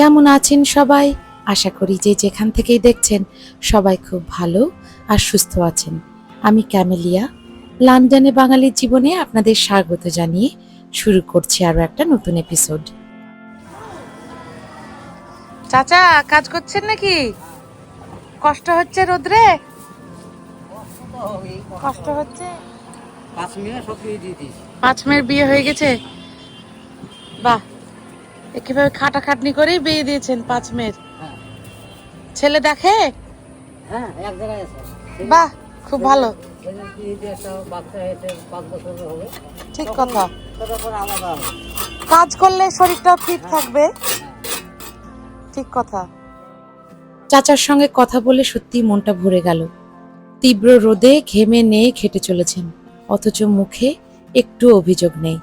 কেমন আছেন সবাই? আশা করি যে যেখান থেকেই দেখছেন সবাই খুব ভালো আর সুস্থ আছেন। আমি ক্যামেলিয়া। লন্ডনে বাঙালির জীবনে আপনাদের স্বাগত জানিয়ে শুরু করছি আরও একটা নতুন এপিসোড চাচা কাজ করছেন নাকি? কষ্ট হচ্ছে রোদ্রে? কষ্ট হচ্ছে? পাঁচ মিনিট সব দিয়ে দিয়ে দিয়েছি। পাঁচ মেয়ের বিয়ে হয়ে গেছে? বাহ। কীভাবে খাটাখাটনি করেই বিয়ে দিয়েছেন পাঁচ মেয়ের। হ্যাঁ। ছেলে দেখে? হ্যাঁ বাহ খুব ভালো। ঠিক কথা। তারপর আলাদা হবে। কাজ করলে শরীরটা ফিট থাকবে। ঠিক কথা। চাচার সঙ্গে কথা বলে সত্যি মনটা ভরে গেল। তীব্র রোদে ঘেমে নেয়ে খেটে চলেছেন। অথচ মুখে একটু অভিযোগ নেই।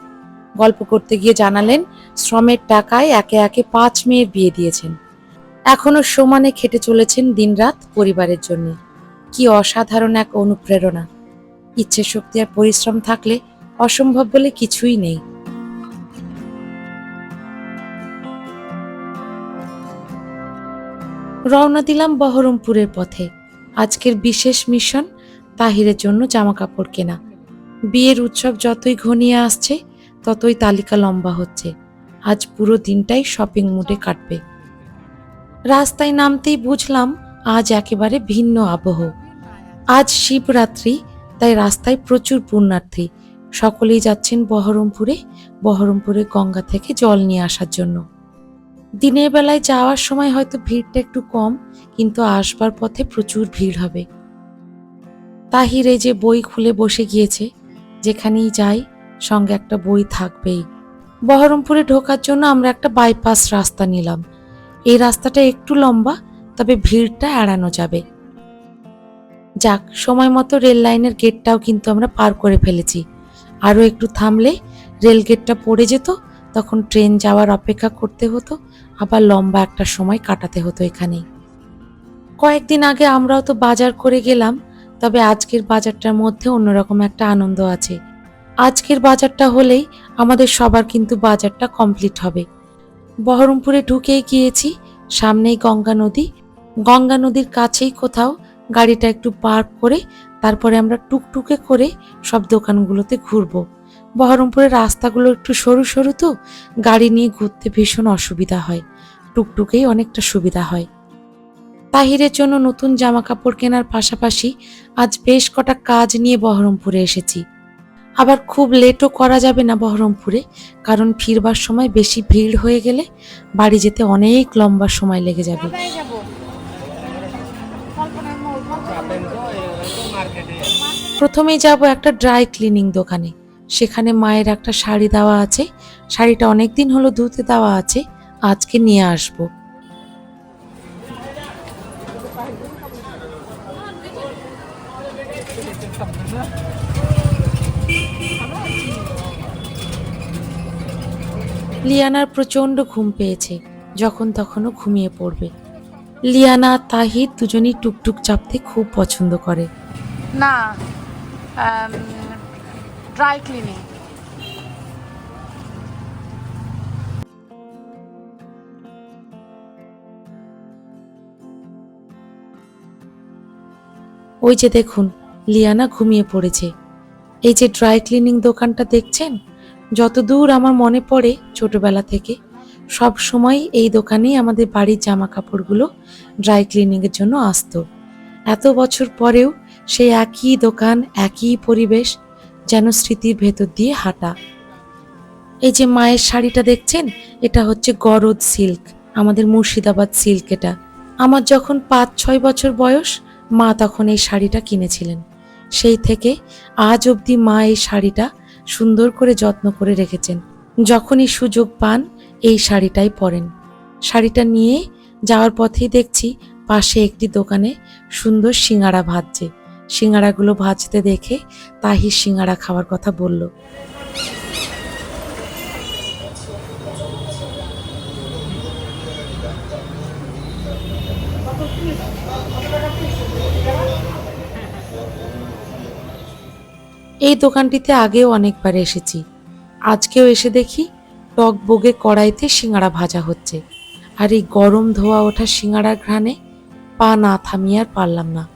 গল্প করতে গিয়ে জানালেন, শ্রমের টাকায় একে একে পাঁচ মেয়ের বিয়ে দিয়েছেন। এখনও সমানে খেটে চলেছেন দিনরাত পরিবারের জন্য। কি অসাধারণ এক অনুপ্রেরণা। ইচ্ছে শক্তি আর পরিশ্রম থাকলে অসম্ভব বলে কিছুই নেই। রওনা দিলাম বহরমপুরের পথে। আজকের বিশেষ মিশন তাহিরের জন্য জামা কাপড় কেনা। বিয়ের উৎসব যতই ঘনিয়ে আসছে ততই তালিকা লম্বা হচ্ছে। আজ পুরো দিনটাই শপিং মুডে কাটবে। রাস্তায় নামতেই বুঝলাম, আজ একেবারে ভিন্ন আবহ। আজ শিবরাত্রি, তাই রাস্তায় প্রচুর পুণ্যার্থী। সকলেই যাচ্ছেন বহরমপুরে বহরমপুরে গঙ্গা থেকে জল নিয়ে আসার জন্য। দিনের বেলায় যাওয়ার সময় হয়তো ভিড়টা একটু কম, কিন্তু আসবার পথে প্রচুর ভিড় হবে। তাহির যে বই খুলে বসে গিয়েছে, যেখানেই যাই সঙ্গে একটা বই থাকবেই। বহরমপুরে ঢোকার জন্য আমরা একটা বাইপাস রাস্তা নিলাম। এই রাস্তাটা একটু লম্বা, তবে ভিড়টা এড়ানো যাবে। যাক, সময় মতো রেল লাইনের গেটটাও কিন্তু আমরা পার করে ফেলেছি। আরও একটু থামলে রেল গেটটা পড়ে যেত, তখন ট্রেন যাওয়ার অপেক্ষা করতে হতো, আবার লম্বা একটা সময় কাটাতে হতো এখানেই। কয়েকদিন আগে আমরাও তো বাজার করে গেলাম, তবে আজকের বাজারটার মধ্যে অন্যরকম একটা আনন্দ আছে। আজকের বাজারটা হলেই আমাদের সবার কিন্তু বাজারটা কমপ্লিট হবে। বহরমপুরে ঢুকেই গিয়েছি, সামনেই গঙ্গা নদী। গঙ্গা নদীর কাছেই কোথাও গাড়িটা একটু পার্ক করে তারপরে আমরা টুকটুকে করে সব দোকানগুলোতে ঘুরবো। বহরমপুরের রাস্তাগুলো একটু সরু সরু তো, গাড়ি নিয়ে ঘুরতে ভীষণ অসুবিধা হয়। টুকটুকেই অনেকটা সুবিধা হয়। তাহিরের জন্য নতুন জামা কাপড় কেনার পাশাপাশি আজ বেশ কটা কাজ নিয়ে বহরমপুরে এসেছি। আবার খুব লেটও করা যাবে না বহরমপুরে কারণ ফিরবার সময় বেশি ভিড় হয়ে গেলে বাড়ি যেতে অনেক লম্বা সময় লেগে যাবে। প্রথমেই যাব একটা ড্রাই ক্লিনিং দোকানে। সেখানে মায়ের একটা শাড়ি দেওয়া আছে। শাড়িটা অনেক দিন হলো ধুতে দেওয়া আছে আজকে নিয়ে আসব। লিয়ানার প্রচণ্ড ঘুম পেয়েছে, যখন তখনও ঘুমিয়ে পড়বে। লিয়ানা তাহির দুজনই টুকটুক চাপতে খুব পছন্দ করে। না ড্রাই ক্লিনিং ওই যে দেখুন লিয়ানা ঘুমিয়ে পড়েছে এই যে ড্রাই ক্লিনিং দোকানটা দেখছেন? যতদূর আমার মনে পড়ে ছোটবেলা থেকে, সব সময় এই দোকানেই আমাদের বাড়ির জামা কাপড়গুলো ড্রাই ক্লিনিংয়ের জন্য আসতো। এত বছর পরেও সেই একই দোকান, একই পরিবেশ যেন স্মৃতির ভেতর দিয়ে হাঁটা। এই যে মায়ের শাড়িটা দেখছেন? এটা হচ্ছে গরদ সিল্ক, আমাদের মুর্শিদাবাদ সিল্ক এটা। আমার যখন পাঁচ ছয় বছর বয়স, মা তখন এই শাড়িটা কিনেছিলেন। সেই থেকে আজ অবধি মা এই শাড়িটা সুন্দর করে যত্ন করে রেখেছেন। যখনই সুযোগ পান, এই শাড়িটাই পরেন। শাড়িটা নিয়ে যাওয়ার পথেই দেখছি পাশে একটি দোকানে সুন্দর সিঙ্গারা ভাজছে। সিঙ্গারাগুলো ভাজতে দেখে তাহির সিঙ্গাড়া খাওয়ার কথা বলল। এই দোকানটিতে আগেও অনেকবার এসেছি। আজকেও এসে দেখি টক বগে কড়াইতে সিঙ্গারা ভাজা হচ্ছে। আর এই গরম ধোয়া ওঠা সিঙ্গাড়ার ঘ্রাণে পা না থামিয়ে আর পারলাম না।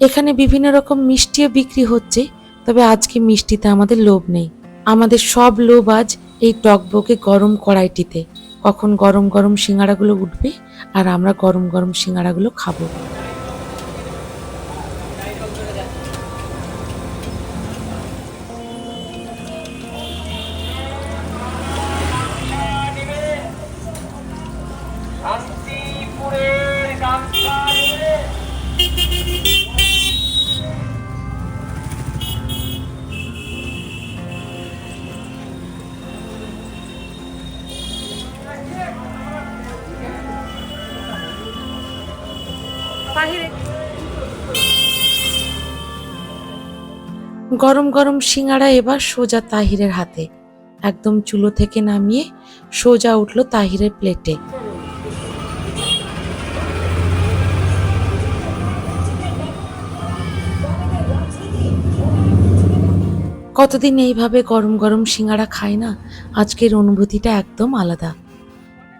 এখানে বিভিন্ন রকম মিষ্টিও বিক্রি হচ্ছে, তবে আজকে মিষ্টিতে আমাদের লোভ নেই। আমাদের সব লোভ আজ এই টকবকে গরম কড়াইটিতে। কখন গরম গরম সিঙ্গাড়াগুলো উঠবে আর আমরা গরম গরম সিঙ্গাড়াগুলো খাব। গরম গরম সিঙ্গাড়া এবার সোজা তাহিরের হাতে। একদম চুলো থেকে নামিয়ে সোজা উঠল তাহিরের প্লেটে। কতদিন এইভাবে গরম গরম সিঙ্গাড়া খায় না? আজকের অনুভূতিটা একদম আলাদা।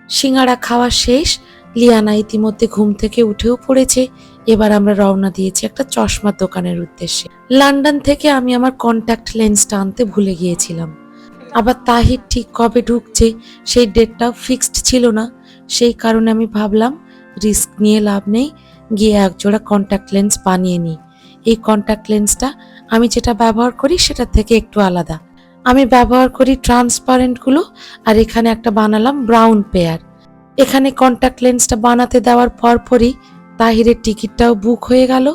সিঙ্গাড়া খাওয়া শেষ, লিয়ানা ইতিমধ্যে ঘুম থেকে উঠেও পড়েছে। এবার আমরা রওনা দিয়েছি একটা চশমার দোকানের উদ্দেশ্যে। লন্ডন থেকে আমি আমার কন্ট্যাক্ট লেন্সটা আনতে ভুলে গিয়েছিলাম। আবার তাহির ঠিক কবে ঢুকছে সেই ডেটটাও ফিক্সড ছিল না। সেই কারণে আমি ভাবলাম রিস্ক নিয়ে লাভ নেই, গিয়ে একজোড়া কন্ট্যাক্ট লেন্স বানিয়ে নিই। এই কন্ট্যাক্ট লেন্সটা আমি যেটা ব্যবহার করি সেটা থেকে একটু আলাদা। আমি ব্যবহার করি ট্রান্সপারেন্টগুলো আর এখানে একটা বানালাম ব্রাউন পেয়ার এখানে কন্ট্যাক্ট লেন্সটা বানাতে দেওয়ার পরপরই তাহিরের টিকিটটাও বুক হয়ে গেল।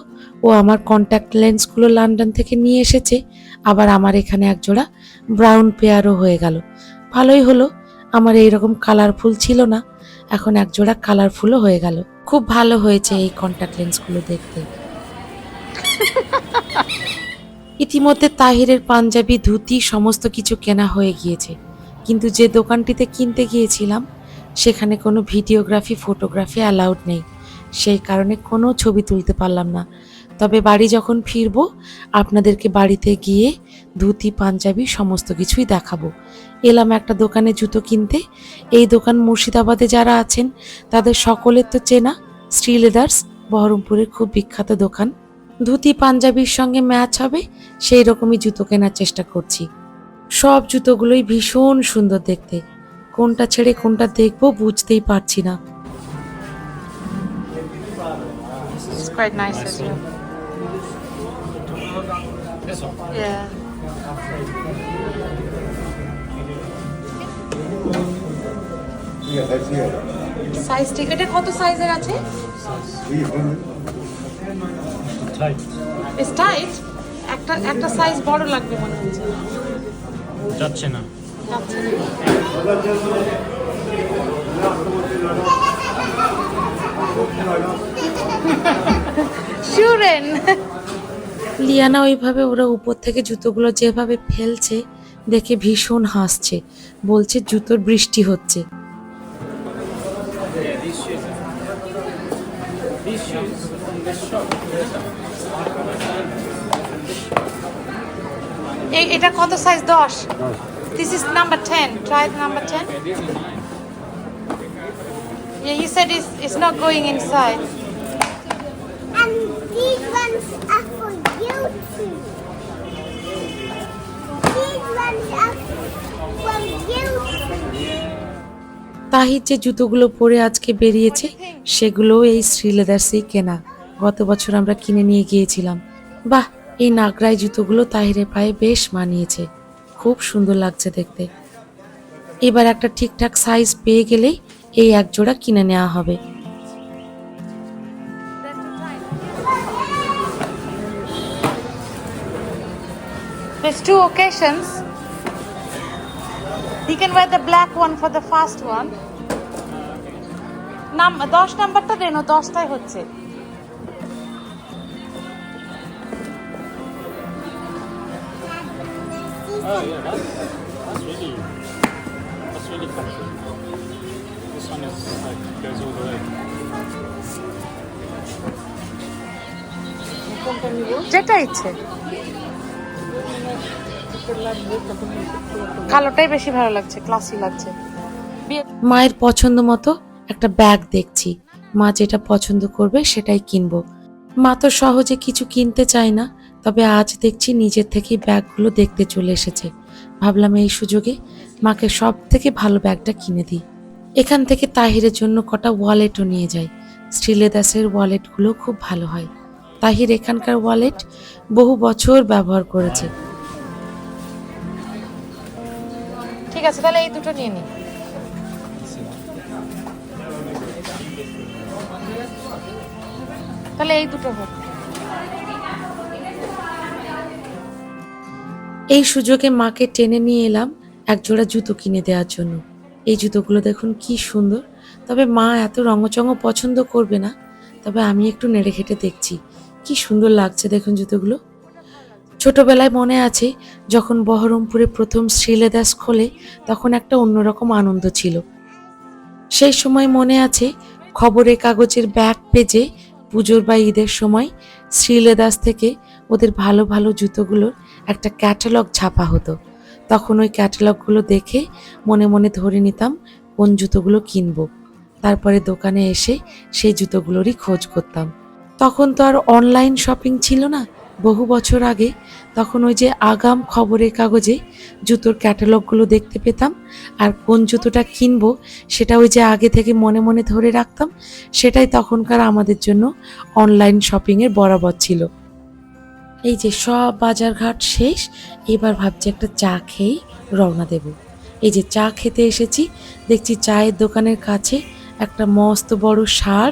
ও আমার কন্ট্যাক্ট লেন্সগুলো লন্ডন থেকে নিয়ে এসেছে। আবার আমার এখানে একজোড়া ব্রাউন পেয়ারও হয়ে গেল। ভালোই হলো, আমার এইরকম কালারফুল ছিল না। এখন একজোড়া কালারফুলও হয়ে গেল। খুব ভালো হয়েছে এই কন্ট্যাক্ট লেন্সগুলো দেখতে। ইতিমধ্যে তাহিরের পাঞ্জাবি, ধুতি, সমস্ত কিছু কেনা হয়ে গিয়েছে। কিন্তু যে দোকানটিতে কিনতে গিয়েছিলাম, সেখানে কোনো ভিডিওগ্রাফি, ফটোগ্রাফি অ্যালাউড নেই। সেই কারণে কোনো ছবি তুলতে পারলাম না। তবে বাড়ি যখন ফিরবো, আপনাদেরকে বাড়িতে গিয়ে ধুতি, পাঞ্জাবি সমস্ত কিছুই দেখাবো। এলাম একটা দোকানে জুতো কিনতে। এই দোকান মুর্শিদাবাদে যারা আছেন, তাদের সকলের তো চেনা শ্রী লেদার্স, বহরমপুরের খুব বিখ্যাত দোকান। ধুতি, পাঞ্জাবির সঙ্গে ম্যাচ হবে সেই রকমই জুতো কেনার চেষ্টা করছি। সব জুতোগুলোই ভীষণ সুন্দর দেখতে। কোনটা ছেড়ে কোনটা দেখব বুঝতেই পারছি না। It's quite nice as well. Yeah. Yeah, that's here. Size ঠিক এটা কত সাইজের আছে? Three টাইট একটা একটা সাইজ বড় লাগবে মনে হচ্ছে যাচ্ছে না। আচ্ছা। শিউরেন লিয়ানা ওইভাবে ওরা উপর থেকে জুতোগুলো যেভাবে ফেলছে দেখে ভীষণ হাসছে। বলছে জুতোর বৃষ্টি হচ্ছে। এই এটা কত সাইজ দশ। This is number ten try number ten Yeah, you said it's, it's not going inside. These ones are for. These ones are Tahir যে জুতোগুলো পরে আজকে বেরিয়েছে, সেগুলোও এই শ্রী লেদার্সেই কেনা। গত বছর আমরা কিনে নিয়ে গিয়েছিলাম। বাহ, এই নাগরাই জুতোগুলো তাহিরের পায়ে বেশ মানিয়েছে। খুব সুন্দর লাগছে দেখতে। এবার একটা ঠিকঠাক সাইজ পেয়ে গেলেই এই এক জোড়া কিনে নেওয়া হবে। There's two occasions. You can wear the black one for the first one. নাম দশ নাম্বারটা দেন দশটাই হচ্ছে That's really, that's really comfy. This one is like goes all the way. যেটা ইচ্ছে কালোটাই বেশি ভালো লাগছে ক্লাসি লাগছে। মায়ের পছন্দ মতো একটা ব্যাগ দেখছি। মা যেটা পছন্দ করবে সেটাই কিনবো। মা তো সহজে কিছু কিনতে চায় না, তবে আজ দেখছি নিজের থেকেই ব্যাগগুলো দেখতে চলে এসেছে। ভাবলাম এই সুযোগে মাকে সব থেকে ভালো ব্যাগটা কিনে দিই। এখান থেকে তাহিরের জন্য কটা ওয়ালেটও নিয়ে যাই। শ্রীলেদাসের ওয়ালেটগুলো খুব ভালো হয়। তাহির এখানকার ওয়ালেট বহু বছর ব্যবহার করেছে। ঠিক আছে তাহলে এই দুটো নিয়ে নিই তাহলে এই দুটো হোক। এই সুযোগে মাকে টেনে নিয়ে এলাম এক জোড়া জুতো কিনে দেওয়ার জন্য। এই জুতোগুলো দেখুন কি সুন্দর। তবে মা এত রঙচঙ পছন্দ করবে না। তবে আমি একটু নেড়ে ঘেটে দেখছি। কি সুন্দর লাগছে দেখুন জুতোগুলো। ছোটবেলায় মনে আছে, যখন বহরমপুরে প্রথম শ্রীলেদাস খোলে, তখন একটা অন্যরকম আনন্দ ছিল। সেই সময় মনে আছে, খবরের কাগজের ব্যাগ পেজে পুজোর বা ঈদের সময় শ্রীলেদাস থেকে ওদের ভালো ভালো জুতোগুলোর একটা ক্যাটালগ ছাপা হতো। তখন ওই ক্যাটালগগুলো দেখে মনে মনে ধরে নিতাম, কোন জুতোগুলো কিনবো। তারপরে দোকানে এসে সেই জুতোগুলোরই খোঁজ করতাম। তখন তো আর অনলাইন শপিং ছিল না। বহু বছর আগে তখন ওই যে আগাম খবরের কাগজে জুতোর ক্যাটালগগুলো দেখতে পেতাম আর কোন জুতোটা কিনবো সেটা ওই যে আগে থেকে মনে মনে ধরে রাখতাম, সেটাই তখনকার আমাদের জন্য অনলাইন শপিংয়ের বরাবর ছিল। এই যে সব বাজারঘাট শেষ, এবার ভাবছি একটা চা খেয়েই রওনা দেব। এই যে চা খেতে এসেছি, দেখছি চায়ের দোকানের কাছে একটা মস্ত বড় সার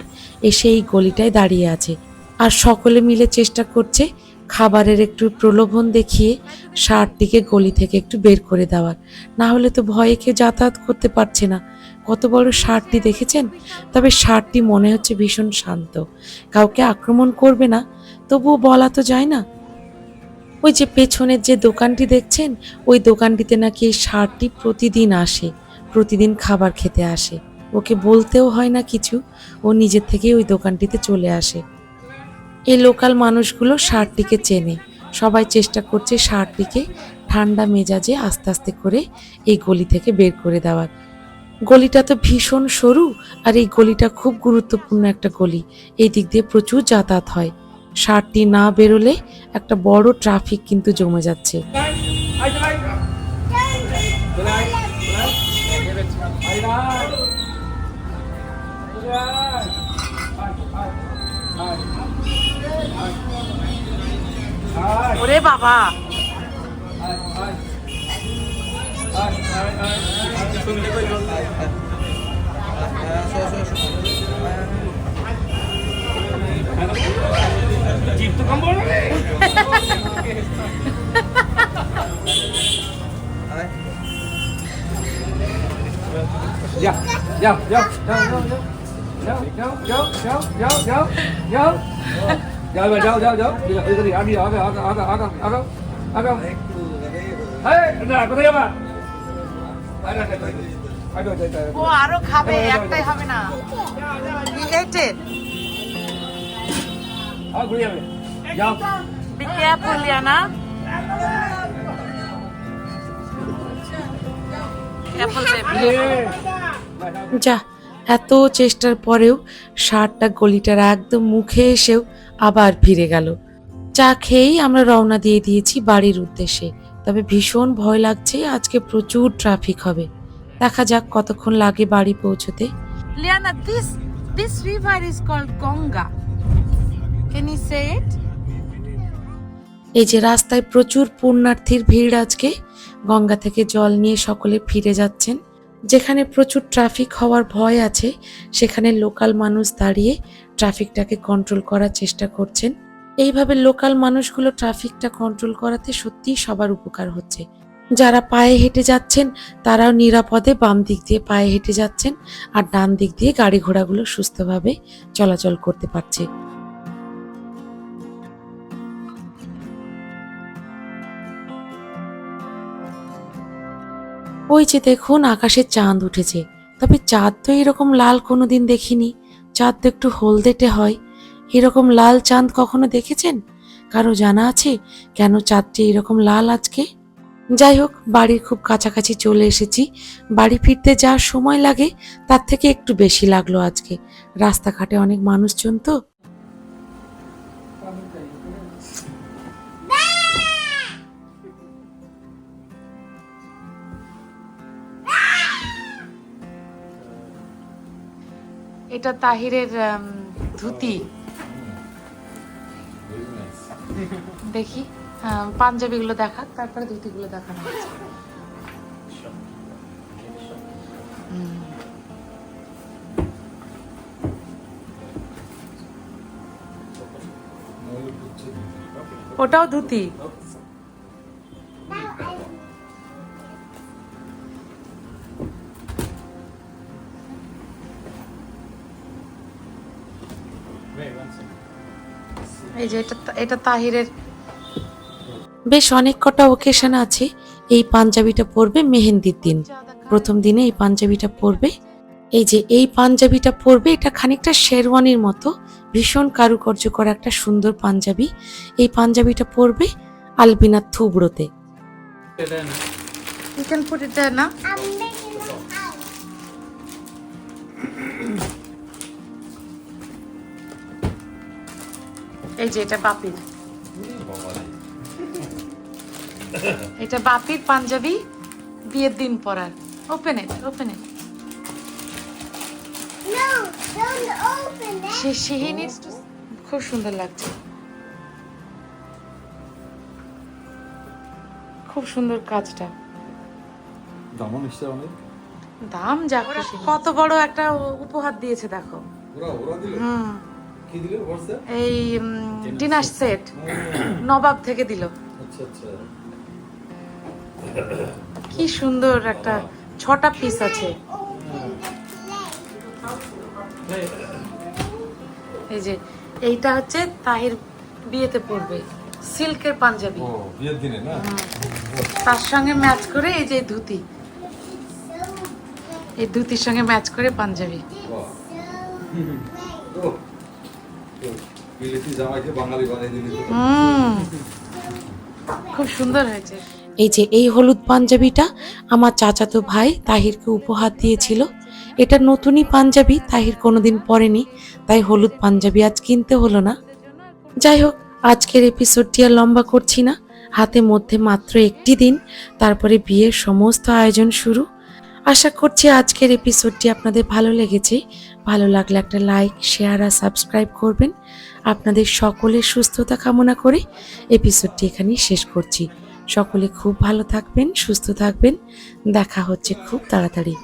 এসে এই গলিটায় দাঁড়িয়ে আছে। আর সকলে মিলে চেষ্টা করছে খাবারের একটু প্রলোভন দেখিয়ে সারটিকে গলি থেকে একটু বের করে দেওয়ার। না হলে তো ভয়ে কেউ যাতায়াত করতে পারছে না। কত বড় সারটি দেখেছেন? তবে সারটি মনে হচ্ছে ভীষণ শান্ত। কাউকে আক্রমণ করবে না, তবুও বলা তো যায় না। ওই যে পেছনের যে দোকানটি দেখছেন, ওই দোকানটিতে নাকি এই ষাঁড়টি প্রতিদিন আসে, প্রতিদিন খাবার খেতে আসে। ওকে বলতেও হয় না কিছু। ও নিজের থেকেই ওই দোকানটিতে চলে আসে। এই লোকাল মানুষগুলো ষাঁড়টিকে চেনে। সবাই চেষ্টা করছে ষাঁড়টিকে ঠান্ডা মেজাজে আস্তে আস্তে করে এই গলি থেকে বের করে দেওয়ার। গলিটা তো ভীষণ সরু আর এই গলিটা খুব গুরুত্বপূর্ণ একটা গলি। এই দিক দিয়ে প্রচুর যাতায়াত হয়। ষাঁড়টি না বেরোলে একটা বড় ট্রাফিক কিন্তু জমে যাচ্ছে। ওরে বাবা Dạ, dạ, dạ, dạ, dạ, dạ, dạ, dạ, dạ, dạ, dạ, যাও যাও যাও যাও আমি আগে আগে আগে আগে আগে আগে যা এত চেষ্টার পরেও সারটা গলিটার একদম মুখে এসেও আবার ফিরে গেল। চা খেয়েই আমরা রওনা দিয়ে দিয়েছি বাড়ির উদ্দেশ্যে। তবে ভীষণ ভয় লাগছে আজকে প্রচুর ট্রাফিক হবে। দেখা যাক কতক্ষণ লাগে বাড়ি পৌঁছতে। Liana this this river is called Ganga can you say it এই যে রাস্তায় প্রচুর পুণ্যার্থীর ভিড় আজকে গঙ্গা থেকে জল নিয়ে সকলে ফিরে যাচ্ছেন। যেখানে প্রচুর ট্রাফিক হওয়ার ভয় আছে সেখানে লোকাল মানুষ দাঁড়িয়ে ট্রাফিকটাকে কন্ট্রোল করার চেষ্টা করছেন। এইভাবে লোকাল মানুষগুলো ট্রাফিকটা কন্ট্রোল করাতে সত্যিই সবার উপকার হচ্ছে। যারা পায়ে হেঁটে যাচ্ছেন, তারাও নিরাপদে বাম দিক দিয়ে পায়ে হেঁটে যাচ্ছেন আর ডান দিক দিয়ে গাড়ি ঘোড়াগুলো সুস্থভাবে চলাচল করতে পারছে। ওই যে দেখুন, আকাশে চাঁদ উঠেছে। তবে চাঁদ তো এরকম লাল কোনোদিন দেখিনি। চাঁদ একটু হলদেটে হয়। এরকম লাল চাঁদ কখনো দেখেছেন? কারও জানা আছে কেন চাঁদটি এরকম লাল আজকে? যাই হোক, বাড়ির খুব কাছাকাছি চলে এসেছি। বাড়ি ফিরতে যা সময় লাগে, তার থেকে একটু বেশি লাগল আজকে। রাস্তাঘাটে অনেক মানুষজন তো। এটা তাহিরের ধুতি। দেখি পাঞ্জাবিগুলো দেখা তারপরে ধুতিগুলো দেখানো হচ্ছে। ওটাও ধুতি? এই যে এটা এটা তাহিরের বেশ অনেক কটা ওকেশন আছে এই পাঞ্জাবিটা পরবে মেহেন্দির দিন। প্রথম দিনে এই পাঞ্জাবিটা পরবে। এই যে এই পাঞ্জাবিটা পরবে এটা খানিকটা শেরওয়ানির মতো ভীষণ কারুকার্য করা একটা সুন্দর পাঞ্জাবি। এই পাঞ্জাবিটা পরবে Albina থুবড়োতে। Then You can put it there না? এই যে এটা বাপির। এটা বাপির পাঞ্জাবি বিয়ের দিন পরার। Open it open it. Say needs to খুব সুন্দর লাগছে। খুব সুন্দর কাজটা। এসছে অনেক। দাম যা। কত বড় একটা উপহার দিয়েছে দেখো। ওরা ওরা দিল? হুম। এই ডিনার সেট। নবাব থেকে দিল। আচ্ছা আচ্ছা। কি সুন্দর একটা ছটা পিস আছে। এই যে এইটা হচ্ছে তাহির বিয়েতে পড়বে সিল্কের পাঞ্জাবি। বিয়ের দিনে না? তার সঙ্গে ম্যাচ করে এই যে ধুতি। এই ধুতির সঙ্গে ম্যাচ করে পাঞ্জাবি। খুব সুন্দর হয়েছে। এই যে এই হলুদ পাঞ্জাবিটা আমার চাচাতো ভাই তাহিরকে উপহার দিয়েছিল। এটা নতুনই পাঞ্জাবি, তাহির কোনোদিন পরেনি, তাই হলুদ পাঞ্জাবি আজ কিনতে হলো না। যাই হোক, আজকের এপিসোডটি আর লম্বা করছি না। হাতে মধ্যে মাত্র একটি দিন, তারপরে বিয়ের সমস্ত আয়োজন শুরু। আশা করছি আজকের এপিসোডটি আপনাদের ভালো লেগেছে। ভালো লাগলে একটা লাইক শেয়ার আর সাবস্ক্রাইব করবেন। আপনাদের সকলের সুস্থতা কামনা করে এপিসোডটি এখানেই শেষ করছি। সকলে খুব ভালো থাকবেন, সুস্থ থাকবেন। দেখা হচ্ছে খুব তাড়াতাড়ি।